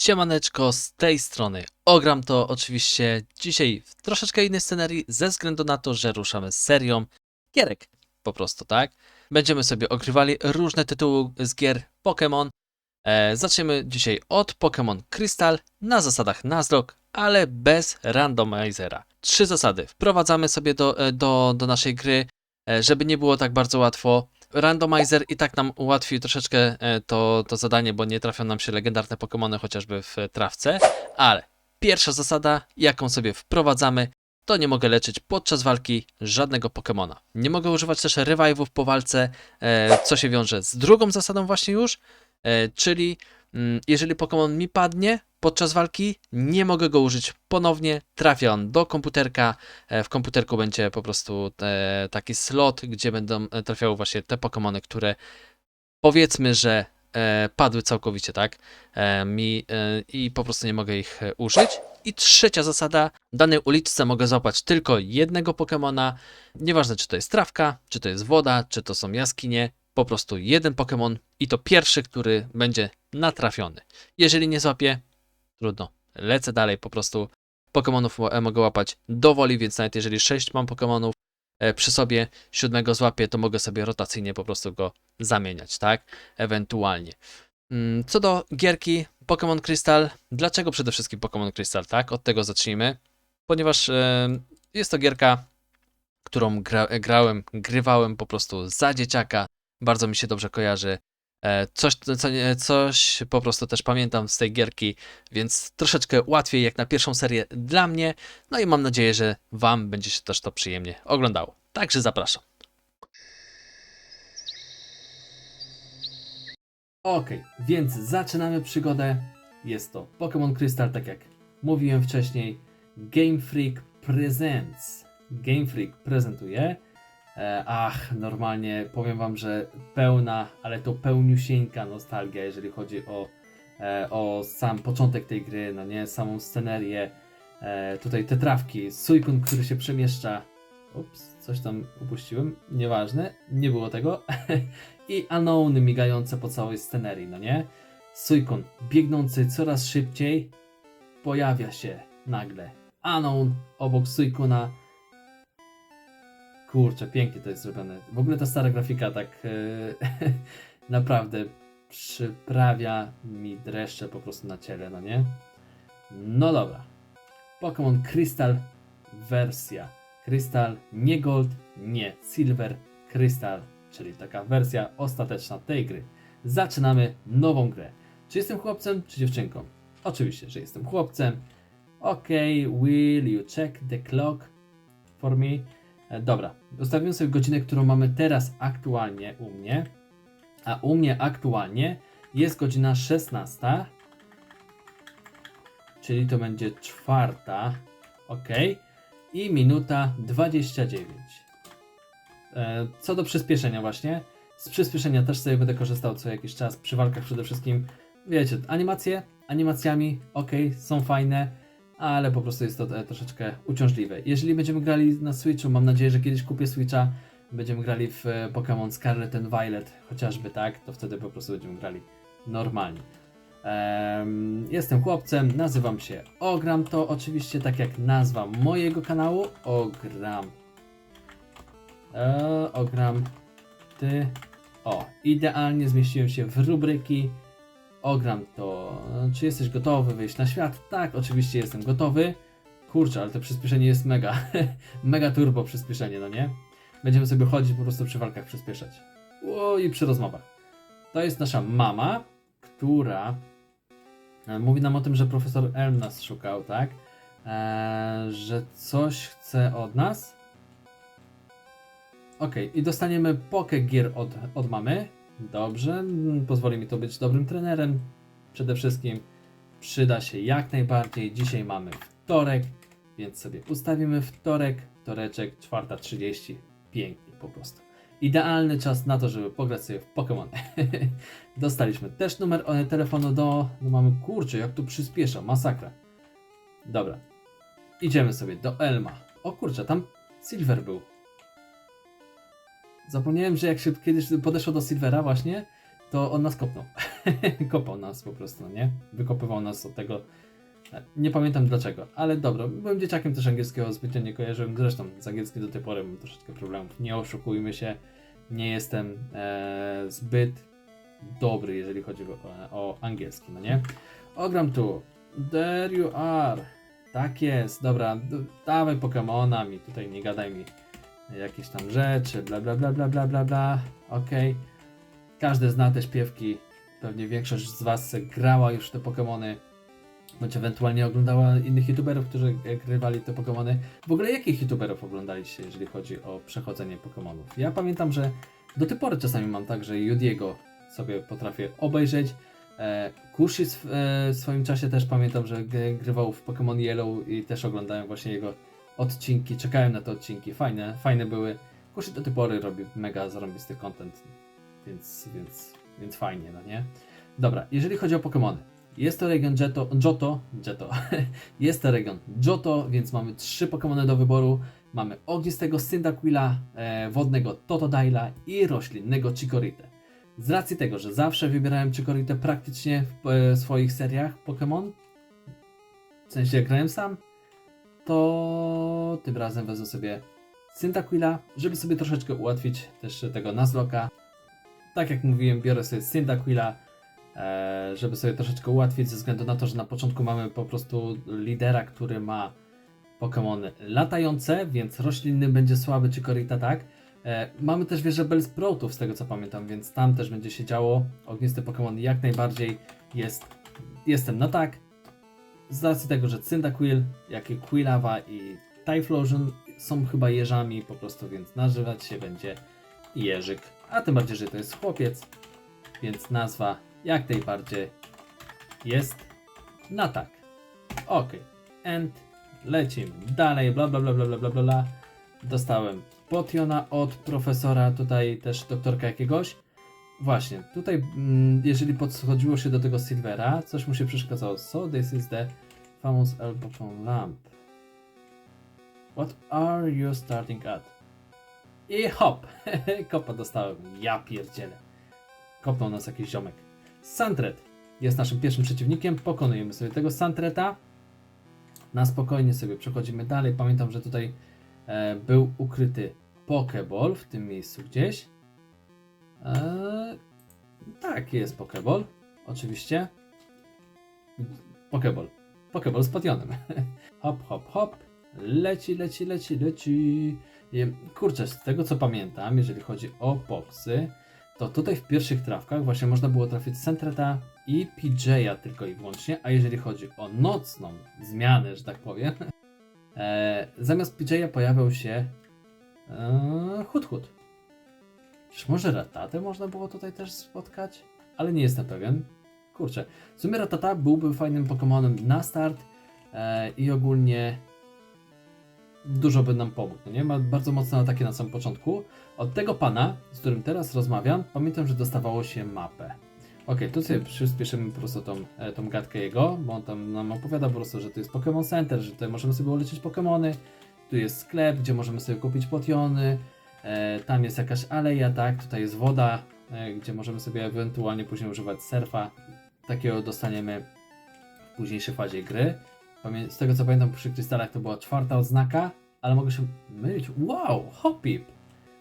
Siemaneczko, z tej strony Ogram to oczywiście dzisiaj w troszeczkę innej scenerii ze względu na to, że ruszamy z serią gierek po prostu, tak? Będziemy sobie ogrywali różne tytuły z gier Pokémon. E, zaczniemy dzisiaj od Pokémon Crystal na zasadach Nuzlocke, ale bez randomizera. Trzy zasady wprowadzamy sobie do, e, do, do naszej gry, e, żeby nie było tak bardzo łatwo. Randomizer i tak nam ułatwi troszeczkę e, to, to zadanie, bo nie trafią nam się legendarne Pokémony chociażby w trawce, ale pierwsza zasada, jaką sobie wprowadzamy, to nie mogę leczyć podczas walki żadnego Pokémona. Nie mogę używać też revive'ów po walce, e, co się wiąże z drugą zasadą właśnie już, e, czyli jeżeli Pokémon mi padnie podczas walki, nie mogę go użyć ponownie, trafia on do komputerka, e, w komputerku będzie po prostu e, taki slot, gdzie będą e, trafiały właśnie te Pokémony, które powiedzmy, że padły całkowicie, tak? Mi i po prostu nie mogę ich użyć. I trzecia zasada, w danej uliczce mogę złapać tylko jednego Pokemona, nieważne czy to jest trawka, czy to jest woda, czy to są jaskinie, po prostu jeden Pokémon i to pierwszy, który będzie natrafiony. Jeżeli nie złapię, trudno, lecę dalej, po prostu Pokémonów e, mogę łapać dowoli, więc nawet jeżeli 6 mam Pokémonów e, przy sobie, siódmego złapię, to mogę sobie rotacyjnie po prostu go zamieniać, tak? Ewentualnie. Mm, Co do gierki Pokémon Crystal, dlaczego przede wszystkim Pokémon Crystal, tak? Od tego zacznijmy. Ponieważ e, jest to gierka, którą gra, grałem, grywałem po prostu za dzieciaka, bardzo mi się dobrze kojarzy. E, Coś, co, coś po prostu też pamiętam z tej gierki, więc troszeczkę łatwiej jak na pierwszą serię dla mnie. No i mam nadzieję, że Wam będzie się też to przyjemnie oglądało. Także zapraszam. Okej, więc zaczynamy przygodę. Jest to Pokémon Crystal, tak jak mówiłem wcześniej. Game Freak Presents. Game Freak prezentuje. E, ach, normalnie powiem Wam, że pełna, ale to pełniusieńka nostalgia, jeżeli chodzi o, e, o sam początek tej gry, no nie, samą scenerię. E, tutaj te trawki, Suikun, który się przemieszcza. Ups, coś tam upuściłem, nieważne, nie było tego. I Anouny migające po całej scenerii, no nie? Suikun, biegnący coraz szybciej, pojawia się nagle. Anoun obok Suikuna. Kurczę, pięknie to jest zrobione. W ogóle ta stara grafika tak e, naprawdę przyprawia mi dreszcze po prostu na ciele, no nie? No dobra. Pokémon Crystal wersja. Crystal, nie Gold, nie Silver, Crystal, czyli taka wersja ostateczna tej gry. Zaczynamy nową grę. Czy jestem chłopcem, czy dziewczynką? Oczywiście, że jestem chłopcem. Ok, will you check the clock for me? E, Dobra, ustawiłem sobie godzinę, którą mamy teraz aktualnie u mnie. A u mnie aktualnie jest godzina 16. Czyli to będzie czwarta. Ok. I minuta 29. E, Co do przyspieszenia właśnie. Z przyspieszenia też sobie będę korzystał co jakiś czas przy walkach przede wszystkim. Wiecie, animacje animacjami ok, są fajne, ale po prostu jest to e, troszeczkę uciążliwe. Jeżeli będziemy grali na Switchu, mam nadzieję, że kiedyś kupię Switcha, będziemy grali w e, Pokémon Scarlet and Violet chociażby, tak? To wtedy po prostu będziemy grali normalnie. Em, jestem chłopcem, nazywam się Ogram, to oczywiście tak jak nazwa mojego kanału, Ogram. E, ogram ty. O, idealnie zmieściłem się w rubryki. Ogram to. Czy jesteś gotowy wyjść na świat? Tak, oczywiście jestem gotowy. Kurczę, ale to przyspieszenie jest mega. mega turbo przyspieszenie, no nie? Będziemy sobie chodzić po prostu przy walkach przyspieszać. O, i przy rozmowach. To jest nasza mama, która e, mówi nam o tym, że profesor Elm nas szukał, tak? Eee, że coś chce od nas. Okej, i dostaniemy pokę gier od, od mamy. Dobrze, mm, pozwoli mi to być dobrym trenerem. Przede wszystkim przyda się jak najbardziej. Dzisiaj mamy wtorek, więc sobie ustawimy wtorek, wtoreczek, 4.30. Pięknie po prostu. Idealny czas na to, żeby pograć sobie w Pokémon. Dostaliśmy też numer e, telefonu do, do mamy. Kurczę, jak tu przyspiesza, masakra. Dobra, idziemy sobie do Elma. O kurczę, tam Silver był. Zapomniałem, że jak się kiedyś podeszło do Silvera właśnie, to on nas kopnął. Kopał nas po prostu, no nie? Wykopywał nas od tego. Nie pamiętam dlaczego, ale dobra, byłem dzieciakiem też angielskiego zbytnio nie kojarzyłem. Zresztą z angielskim do tej pory mam troszeczkę problemów. Nie oszukujmy się, nie jestem e, zbyt dobry, jeżeli chodzi o, o angielski, no nie? Ogram tu. There you are. Tak jest, dobra, dawaj Pokemona mi, tutaj nie gadaj mi jakieś tam rzeczy, bla bla bla bla bla bla bla, okej. Każdy zna te śpiewki, pewnie większość z Was grała już w te Pokemony, bądź ewentualnie oglądała innych youtuberów, którzy grywali te Pokemony. W ogóle jakich youtuberów oglądaliście, jeżeli chodzi o przechodzenie Pokemonów? Ja pamiętam, że do tej pory czasami mam tak, że Judiego sobie potrafię obejrzeć, E, Kushi w e, swoim czasie też pamiętam, że grywał w Pokémon Yellow i też oglądałem właśnie jego odcinki, czekałem na te odcinki, fajne, fajne były. Kushi do tej pory robi mega zarąbisty content, więc, więc, więc fajnie, no nie? Dobra, jeżeli chodzi o Pokémony, jest to region Johto, Johto, jest to region Johto, więc mamy trzy Pokémony do wyboru. Mamy ognistego Cyndaquila, e, wodnego Totodile i roślinnego Chikorite. Z racji tego, że zawsze wybierałem Chikorite praktycznie w e, swoich seriach Pokémon, w sensie grałem sam, to tym razem wezmę sobie Cyndaquila, żeby sobie troszeczkę ułatwić też tego Nuzlocke'a. Tak jak mówiłem, biorę sobie Cyndaquila, e, żeby sobie troszeczkę ułatwić, ze względu na to, że na początku mamy po prostu lidera, który ma Pokémony latające, więc roślinny będzie słaby Chikorita, tak? E, mamy też wieżę Bellsproutów, z tego co pamiętam, więc tam też będzie się działo. Ognisty Pokémon jak najbardziej jest, jestem na tak. Z racji tego, że Cyndaquil, jak i Quilava i Typhlosion są chyba jeżami po prostu, więc nazywać się będzie Jerzyk. A tym bardziej, że to jest chłopiec, więc nazwa jak najbardziej jest na tak. Ok, and lecimy dalej, bla bla bla bla bla bla. bla. Dostałem potiona od profesora, tutaj też doktorka jakiegoś. Właśnie, tutaj mm, jeżeli podchodziło się do tego Silvera, coś mu się przeszkadzało. So this is the famous Elbopon lamp. What are you starting at? I hop! Kopa dostałem. Ja pierdzielę. Kopnął nas jakiś ziomek. Santret jest naszym pierwszym przeciwnikiem. Pokonujemy sobie tego Santreta. Na spokojnie sobie przechodzimy dalej. Pamiętam, że tutaj e, był ukryty Pokeball w tym miejscu gdzieś. E, tak, jest Pokeball. Oczywiście. Pokeball. Pokeball z potionem. hop, hop, hop. Leci, leci, leci, leci. Kurczę, z tego co pamiętam, jeżeli chodzi o Poksy, to tutaj w pierwszych trawkach właśnie można było trafić Sentreta i PJ'a tylko i wyłącznie, a jeżeli chodzi o nocną zmianę, że tak powiem, e, zamiast PJ'a pojawiał się e, Hut Hut. Czyż może Ratatę można było tutaj też spotkać? Ale nie jestem pewien. Kurczę, w sumie Ratata byłby fajnym Pokemonem na start e, i ogólnie dużo by nam pomógł, no nie? Ma bardzo mocne ataki na samym początku. Od tego pana, z którym teraz rozmawiam, pamiętam, że dostawało się mapę. Okej, tu sobie przyspieszymy po prostu tą, e, tą gadkę jego, bo on tam nam opowiada po prostu, że tu jest Pokémon Center, że tutaj możemy sobie uleczyć Pokémony, tu jest sklep, gdzie możemy sobie kupić potiony, tam jest jakaś aleja, tak, tutaj jest woda, e, gdzie możemy sobie ewentualnie później używać surfa. Takiego dostaniemy w późniejszej fazie gry. Z tego co pamiętam przy krystalach to była czwarta odznaka, ale mogę się mylić. Wow, Hopip!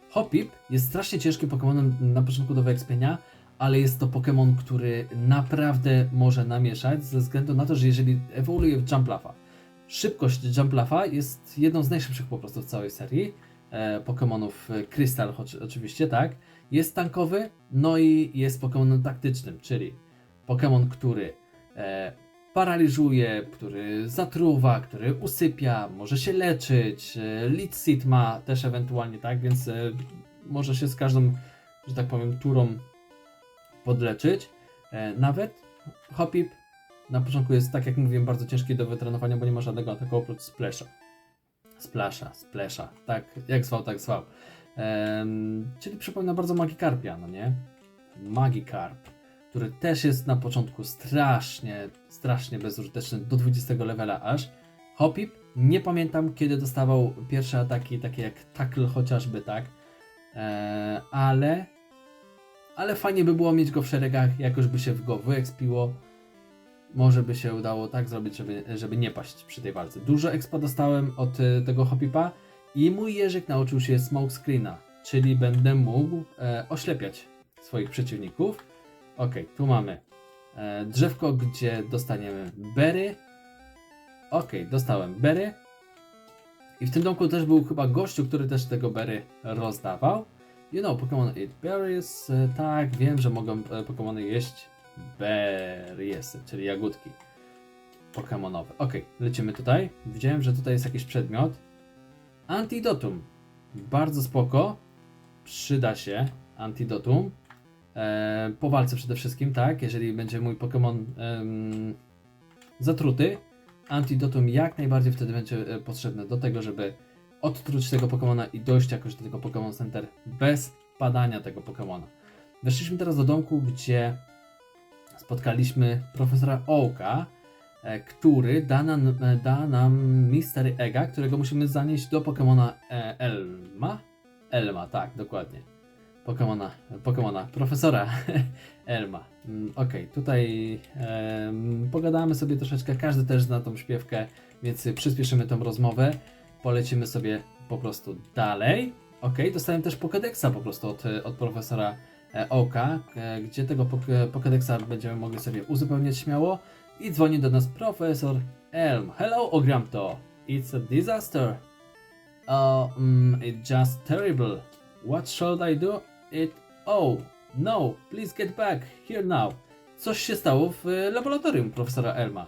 Hopip jest strasznie ciężkim Pokemonem na początku do wyekspienia, ale jest to Pokémon, który naprawdę może namieszać ze względu na to, że jeżeli ewoluuje w Jumplafa, szybkość Jumplafa jest jedną z najszybszych po prostu w całej serii e, Pokémonów e, Krystal oczy- oczywiście, tak? Jest tankowy, no i jest Pokémonem taktycznym, czyli Pokémon, który e, paraliżuje, który zatruwa, który usypia, może się leczyć, e, lead seed ma też ewentualnie, tak? Więc e, może się z każdą, że tak powiem, turą podleczyć. E, nawet Hopip na początku jest, tak jak mówiłem, bardzo ciężki do wytrenowania, bo nie ma żadnego ataku oprócz Splasha. Splasha, Splasha, tak jak zwał, tak zwał. Em, czyli przypomina bardzo Magikarpia, no nie? Magikarp, który też jest na początku strasznie, strasznie bezużyteczny, do 20 levela aż. Hopip, nie pamiętam kiedy dostawał pierwsze ataki, takie jak Tackle chociażby, tak? E, ale ale fajnie by było mieć go w szeregach, jakoś by się go wyekspiło. Może by się udało tak zrobić, żeby, żeby nie paść przy tej walce. Dużo expa dostałem od y, tego hopipa i mój jeżyk nauczył się smoke screena, czyli będę mógł e, oślepiać swoich przeciwników. Ok, tu mamy e, drzewko, gdzie dostaniemy berry. Ok, dostałem berry. I w tym domku też był chyba gościu, który też tego berry rozdawał. You know, Pokémon eat berries. E, tak, wiem, że mogą e, Pokémony jeść berries, czyli jagódki Pokémonowe. Ok, lecimy tutaj. Widziałem, że tutaj jest jakiś przedmiot. Antidotum. Bardzo spoko. Przyda się antidotum. E, po walce przede wszystkim, tak? Jeżeli będzie mój Pokémon em, zatruty, antidotum jak najbardziej wtedy będzie e, potrzebne do tego, żeby odtruć tego Pokemona i dojść jakoś do tego Pokémon Center bez padania tego Pokemona. Weszliśmy teraz do domku, gdzie spotkaliśmy profesora Ołka, e, który da nam, e, da nam Mystery Egga, którego musimy zanieść do Pokemona e, Elma. Elma, tak, dokładnie. Pokemona, Pokemona, profesora Elma. Mm, Okej, tutaj em, pogadamy sobie troszeczkę, każdy też zna tą śpiewkę, więc przyspieszymy tą rozmowę, polecimy sobie po prostu dalej. Okej, dostałem też Pokédexa po prostu od, od profesora Oka, e, gdzie tego pok- Pokédexa będziemy mogli sobie uzupełniać śmiało. I dzwoni do nas profesor Elm. Hello, ogram to. It's a disaster. Uh, mm, it's just terrible. What should I do? It. Oh, no, please get back here now. Coś się stało w e, laboratorium profesora Elma.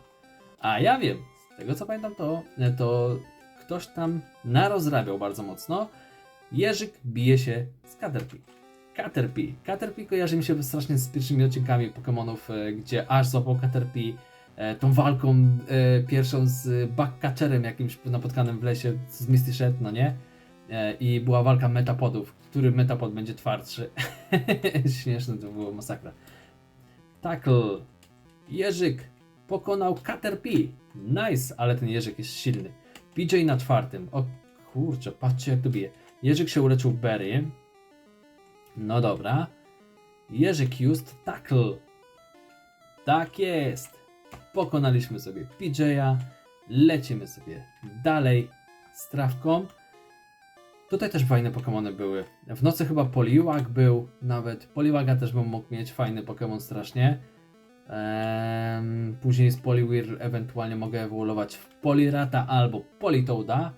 A ja wiem, z tego co pamiętam, to, e, to ktoś tam narozrabiał bardzo mocno. Jerzyk bije się z Caterpie. Caterpie. Caterpie kojarzy mi się strasznie z pierwszymi odcinkami Pokémonów, e, gdzie aż złapał Caterpie e, tą walką e, pierwszą z Backcatcherem jakimś napotkanym w lesie z Misty Shed, no nie? I była walka metapodów, który metapod będzie twardszy. Śmieszne to było, masakra. Tackle. Jerzyk pokonał Caterpie. Nice, ale ten Jerzyk jest silny. PJ na czwartym. O kurczę, patrzcie jak to bije. Jerzyk się uleczył Berry. No dobra. Jerzyk used tackle. Tak jest. Pokonaliśmy sobie PJ'a. Lecimy sobie dalej z trawką. Tutaj też fajne Pokémony były. W nocy chyba Poliwag był, nawet Poliwaga też bym mógł mieć, fajny Pokémon strasznie. Ehm, później z Poliwhirl ewentualnie mogę ewoluować w Polirata albo Politoada.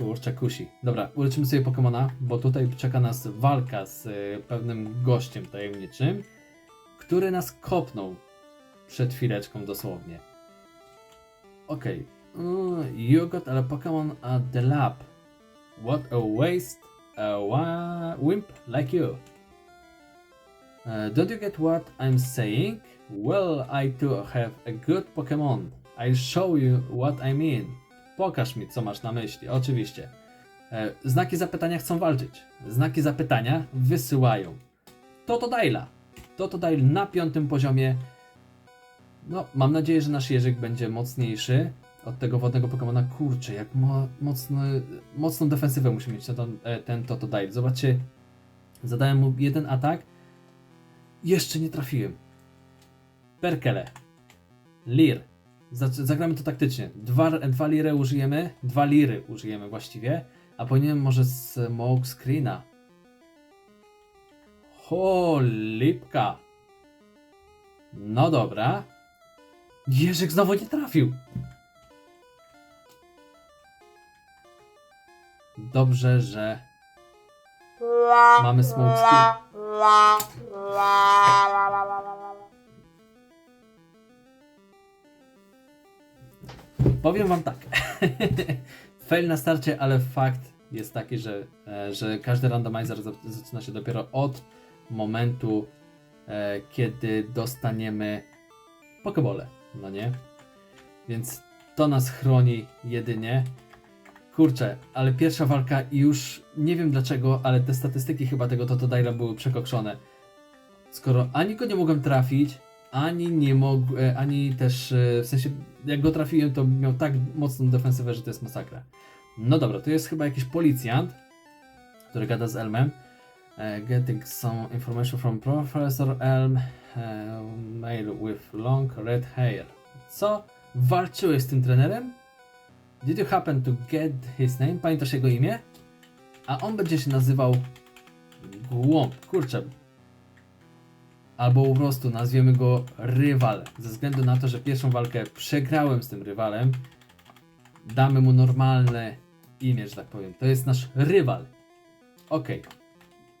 Kurczę, kusi. Dobra, uleczymy sobie Pokemona, bo tutaj czeka nas walka z y, pewnym gościem tajemniczym, który nas kopnął przed chwileczką dosłownie. Okej. Okay. You got a Pokemon at the lab. What a waste. A wa- wimp like you. Uh, don't you get what I'm saying? Well, I too have a good Pokemon. I'll show you what I mean. Pokaż mi, co masz na myśli. Oczywiście. E, znaki zapytania chcą walczyć. Znaki zapytania wysyłają. Totodile. Totodile na piątym poziomie. No, mam nadzieję, że nasz Jerzyk będzie mocniejszy od tego wodnego Pokemona. Kurczę, jak mo mocny, mocną defensywę musi mieć ten, e, ten Totodile. Zobaczcie, zadałem mu jeden atak. Jeszcze nie trafiłem. Perkele. Lir. Zagramy to taktycznie. Dwa, dwa liry użyjemy. Dwa liry użyjemy właściwie. A powinienem może smoke screena. Cholipka. No dobra. Jerzyk znowu nie trafił. Dobrze, że mamy smoke screen. Powiem wam tak. Fail na starcie, ale fakt jest taki, że, e, że każdy randomizer za- zaczyna się dopiero od momentu, e, kiedy dostaniemy pokebole, no nie? Więc to nas chroni jedynie. Kurczę, ale pierwsza walka i już nie wiem dlaczego, ale te statystyki chyba tego Totodile były przekokszone. Skoro ani go nie mogłem trafić, ani nie mógł, e, ani też e, w sensie jak go trafiłem, to miał tak mocną defensywę, że to jest masakra. No dobra, tu jest chyba jakiś policjant, który gada z Elmem. Uh, getting some information from Professor Elm, male with long red hair. Co? Walczyłeś z tym trenerem? Did you happen to get his name? Pamiętasz jego imię? A on będzie się nazywał Głąb. Kurczę. Albo po prostu nazwiemy go Rywal. Ze względu na to, że pierwszą walkę przegrałem z tym rywalem, damy mu normalne imię, że tak powiem. To jest nasz rywal. Okej.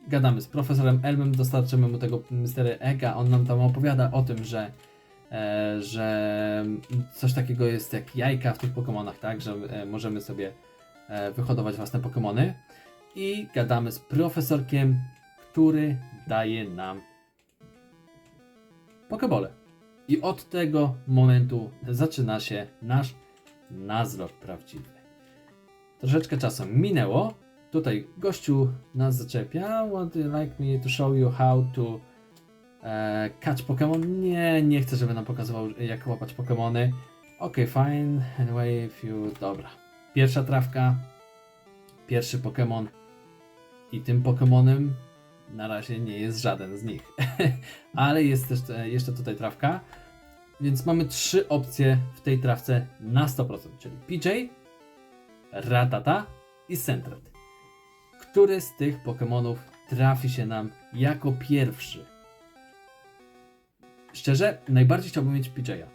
Gadamy z profesorem Elmem, dostarczymy mu tego Mystery Egga. On nam tam opowiada o tym, że e, że coś takiego jest jak jajka w tych Pokémonach, tak? Że e, możemy sobie e, wyhodować własne Pokémony. I gadamy z profesorkiem, który daje nam Pokebole. I od tego momentu zaczyna się nasz nazrok prawdziwy. Troszeczkę czasu minęło. Tutaj gościu nas zaczepia. Would you like me to show you how to e, catch Pokémon? Nie, nie chcę, żeby nam pokazywał jak łapać Pokémony. Ok, fine. Anyway, if you... Dobra. Pierwsza trawka. Pierwszy Pokémon. I tym Pokémonem na razie nie jest żaden z nich. Ale jest też e, jeszcze tutaj trawka. Więc mamy trzy opcje w tej trawce na 100%, czyli PJ, Ratata i Sentret. Który z tych Pokémonów trafi się nam jako pierwszy? Szczerze, najbardziej chciałbym mieć PJ'a.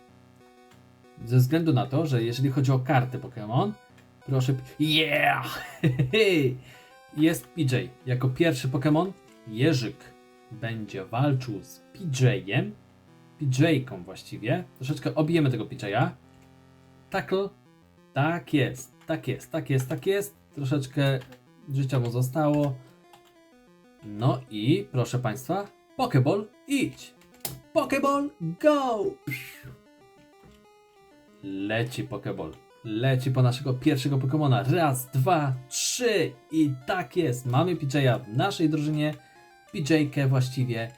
Ze względu na to, że jeżeli chodzi o karty Pokémon, proszę. Yeah! Jest PJ. Jako pierwszy Pokémon, Jerzyk będzie walczył z PJ-em, PJ-ką właściwie. Troszeczkę obijemy tego PJ-a. Tackle. Tak jest, tak jest, tak jest, tak jest. Troszeczkę życia mu zostało. No i proszę Państwa, Pokeball, idź! Pokeball, go! Leci Pokeball. Leci po naszego pierwszego Pokemona. Raz, dwa, trzy. I tak jest. Mamy PJ'a w naszej drużynie. PJ-kę właściwie,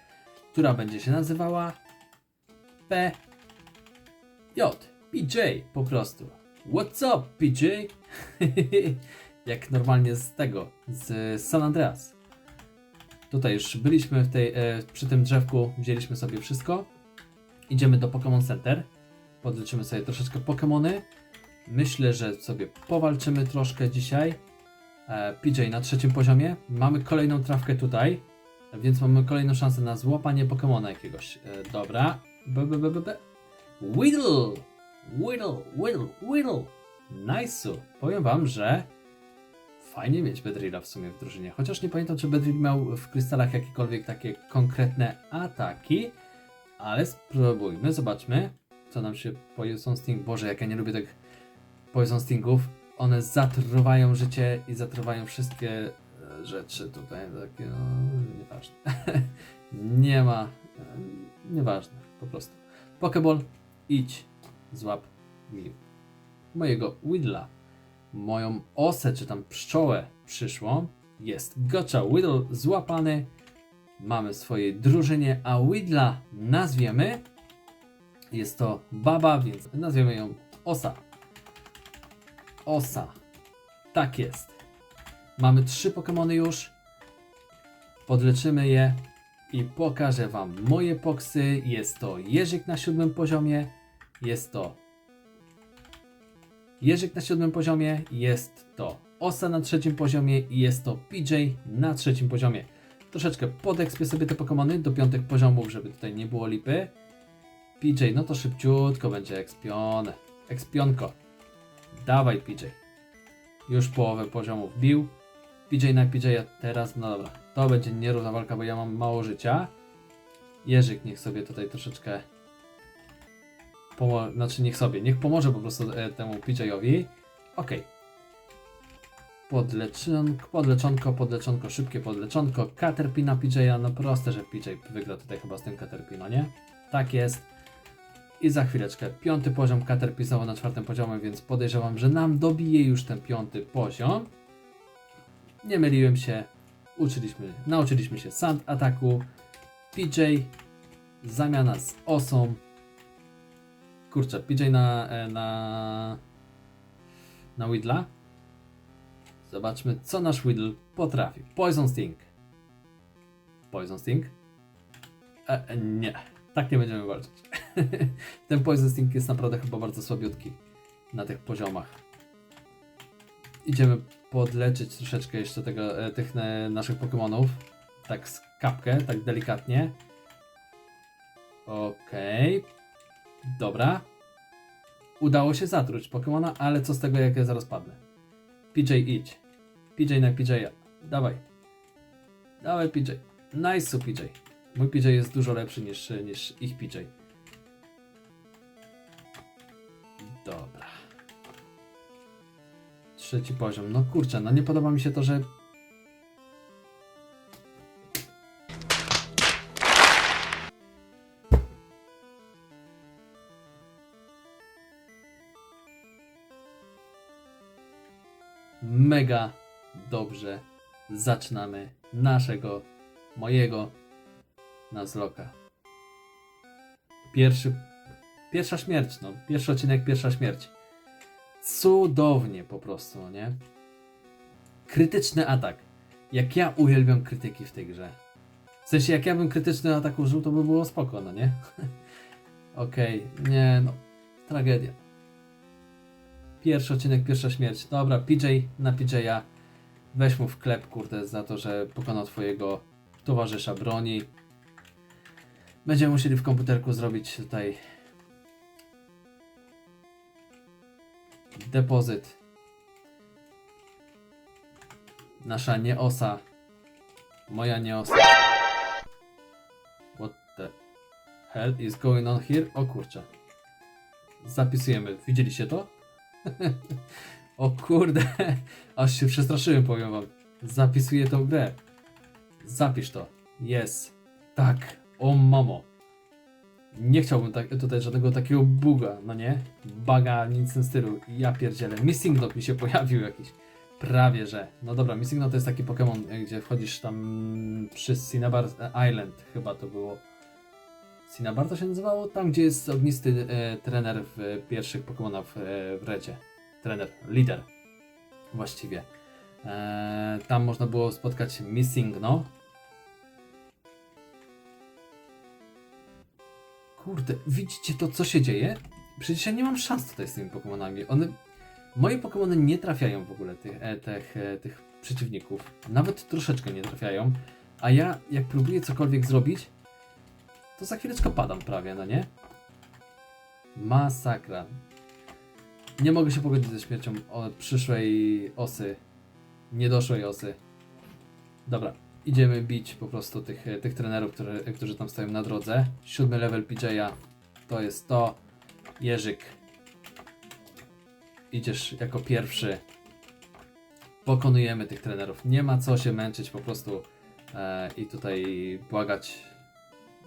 która będzie się nazywała P. J. PJ po prostu. What's up, PJ? Jak normalnie z tego, z San Andreas. Tutaj już byliśmy w tej, e, przy tym drzewku, wzięliśmy sobie wszystko. Idziemy do Pokémon Center. Podleczymy sobie troszeczkę Pokémony. Myślę, że sobie powalczymy troszkę dzisiaj. E, PJ na trzecim poziomie. Mamy kolejną trawkę tutaj, więc mamy kolejną szansę na złapanie Pokemona jakiegoś. E, dobra. B, b, b, b, b. Whittle! Whittle, Whittle, Whittle! Nice! Powiem wam, że fajnie mieć Bedrilla w sumie w drużynie. Chociaż nie pamiętam, czy Bedrill miał w krystalach jakiekolwiek takie konkretne ataki. Ale spróbujmy, zobaczmy, co nam się Poison Sting. Boże, jak ja nie lubię tych Poison Stingów. One zatruwają życie i zatruwają wszystkie rzeczy tutaj. Takie, no, nieważne. nie ma. e, Nieważne, po prostu. Pokeball, idź, złap mi mojego Widla. Moją osę, czy tam pszczołę przyszłą. Jest gotcha, Whittle złapany. Mamy w swojej drużynie, a Widla nazwiemy. Jest to baba, więc nazwiemy ją Osa. Osa. Tak jest. Mamy trzy Pokémony już. Podleczymy je i pokażę Wam moje poksy. Jest to Jerzyk na siódmym poziomie. Jest to Jerzyk na siódmym poziomie. Jest to Osa na trzecim poziomie i jest to PJ na trzecim poziomie. Troszeczkę podekspię sobie te Pokémony do piątych poziomów, żeby tutaj nie było lipy. PJ, no to szybciutko będzie ekspione. Ekspionko. Dawaj PJ. Już połowę poziomów bił. PJ na PJ teraz, no dobra. To będzie nierówna walka, bo ja mam mało życia. Jerzyk niech sobie tutaj troszeczkę pomo- znaczy niech sobie, niech pomoże po prostu e, temu PJ-owi. Okej. Podleczonko, podleczonko, podleczonko, szybkie podleczonko. Caterpie na PJ-a, no proste, że PJ wygra tutaj chyba z tym Caterpie, no nie? Tak jest. I za chwileczkę piąty poziom Caterpie na czwartym poziomie, więc podejrzewam, że nam dobije już ten piąty poziom. Nie myliłem się. Uczyliśmy, nauczyliśmy się sand ataku. PJ, zamiana z osą. Kurczę, PJ na, e, na, na Widla. Zobaczmy, co nasz Widl potrafi. Poison Sting. Poison Sting. E, e, nie, tak nie będziemy walczyć. Ten Poison Sting jest naprawdę chyba bardzo słabiutki na tych poziomach. Idziemy podleczyć troszeczkę jeszcze tego, e, tych e, naszych Pokémonów. Tak z kapkę, tak delikatnie. Okej. Dobra. Udało się zatruć Pokemona, ale co z tego jak ja zaraz padnę? PJ idź. PJ na PJ. Dawaj. Dawaj PJ. Nice PJ. Mój PJ jest dużo lepszy niż, niż ich PJ. Dobra. Trzeci poziom. No kurczę, no nie podoba mi się to, że mega dobrze zaczynamy naszego, mojego Nuzlocka. Pierwszy, pierwsza śmierć, no. Pierwszy odcinek, pierwsza śmierć. Cudownie po prostu, no nie? Krytyczny atak. Jak ja uwielbiam krytyki w tej grze. W sensie, jak ja bym krytyczny atak użył, to by było spoko, no nie? Okej, nie no. Tragedia. Pierwszy odcinek, pierwsza śmierć. Dobra, PJ na PJ'a. Weź mu w klep, kurde, za to, że pokonał twojego towarzysza broni. Będziemy musieli w komputerku zrobić tutaj depozyt. Nasza nieosa. Moja nieosa. What the hell is going on here? O kurczę. Zapisujemy. Widzieliście to? o kurde. Aż się przestraszyłem, powiem wam. Zapisuję tą grę. Zapisz to. Jest. Tak. O mamo. Nie chciałbym tak, tutaj żadnego takiego buga, no nie? Baga, nic w tym stylu. Ja pierdzielę. Missing Note mi się pojawił jakiś. Prawie, że. No dobra, Missing Note to jest taki Pokémon, e, gdzie wchodzisz tam przy Cinnabar Island, chyba to było. Cinnabar to się nazywało? Tam, gdzie jest ognisty e, trener w pierwszych Pokémonach w, e, w Recie. Trener, lider. Właściwie. E, tam można było spotkać Missing, no. Kurde, widzicie to, co się dzieje? Przecież ja nie mam szans tutaj z tymi Pokémonami. One... Moje Pokémony nie trafiają w ogóle tych, e, tych, e, tych przeciwników. Nawet troszeczkę nie trafiają. A ja, jak próbuję cokolwiek zrobić, to za chwileczkę padam prawie, no nie? Masakra. Nie mogę się pogodzić ze śmiercią przyszłej osy. Niedoszłej osy. Dobra, idziemy bić po prostu tych, tych trenerów, które, którzy tam stoją na drodze. Siódmy level PJ'a to jest to. Jerzyk. Idziesz jako pierwszy. Pokonujemy tych trenerów. Nie ma co się męczyć po prostu e, i tutaj błagać.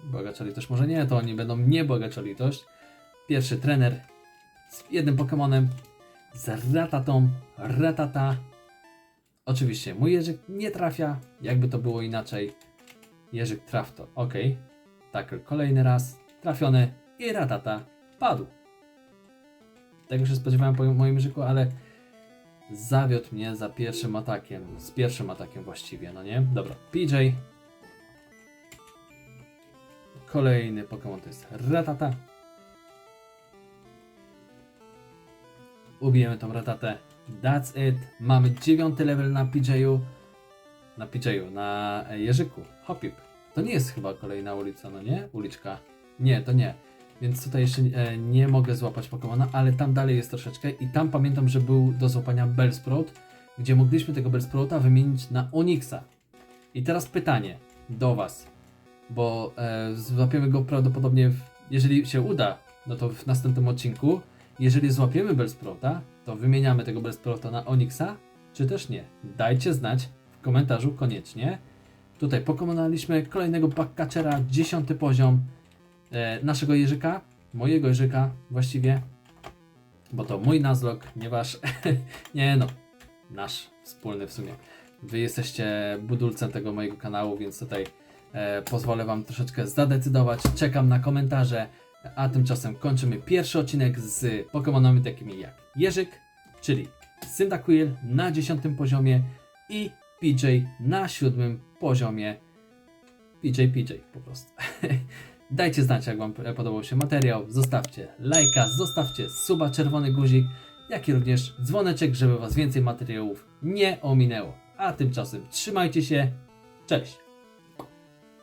Błagać o litość. Może nie, to oni będą nie błagać o litość. Pierwszy trener z jednym Pokemonem. Z ratatą. Ratata. Oczywiście, mój Jerzyk nie trafia, jakby to było inaczej. Jerzyk traf to, ok. Tackle kolejny raz, trafiony i ratata padł. Tego się spodziewałem po moim Jerzyku, ale zawiódł mnie za pierwszym atakiem, z pierwszym atakiem właściwie, no nie? Dobra, PJ. Kolejny Pokémon to jest ratata. Ubijemy tą ratatę. That's it. Mamy dziewiąty level na PJ-u. Na PJ-u, na e, Jerzyku. Hopip. To nie jest chyba kolejna ulica, no nie? Uliczka. Nie, to nie. Więc tutaj jeszcze e, nie mogę złapać Pokemona, ale tam dalej jest troszeczkę i tam pamiętam, że był do złapania Bellsprout, gdzie mogliśmy tego Bellsprouta wymienić na Onyxa. I teraz pytanie do Was, bo e, złapiemy go prawdopodobnie, w, jeżeli się uda, no to w następnym odcinku. Jeżeli złapiemy Bellsprouta, to wymieniamy tego Bellsprouta na Onyxa, czy też nie? Dajcie znać w komentarzu koniecznie. Tutaj pokonaliśmy kolejnego backcatchera, dziesiąty poziom e, naszego Jerzyka, mojego Jerzyka właściwie, bo to mój Nuzlocke, nie wasz, nie no, nasz wspólny w sumie. Wy jesteście budulcem tego mojego kanału, więc tutaj e, pozwolę wam troszeczkę zadecydować. Czekam na komentarze, a tymczasem kończymy pierwszy odcinek z Pokémonami takimi jak Jerzyk, czyli Cyndaquil na 10 poziomie i PJ na 7 poziomie. PJ PJ po prostu. Dajcie znać, jak Wam podobał się materiał. Zostawcie lajka, zostawcie suba, czerwony guzik, jak i również dzwoneczek, żeby Was więcej materiałów nie ominęło. A tymczasem trzymajcie się. Cześć!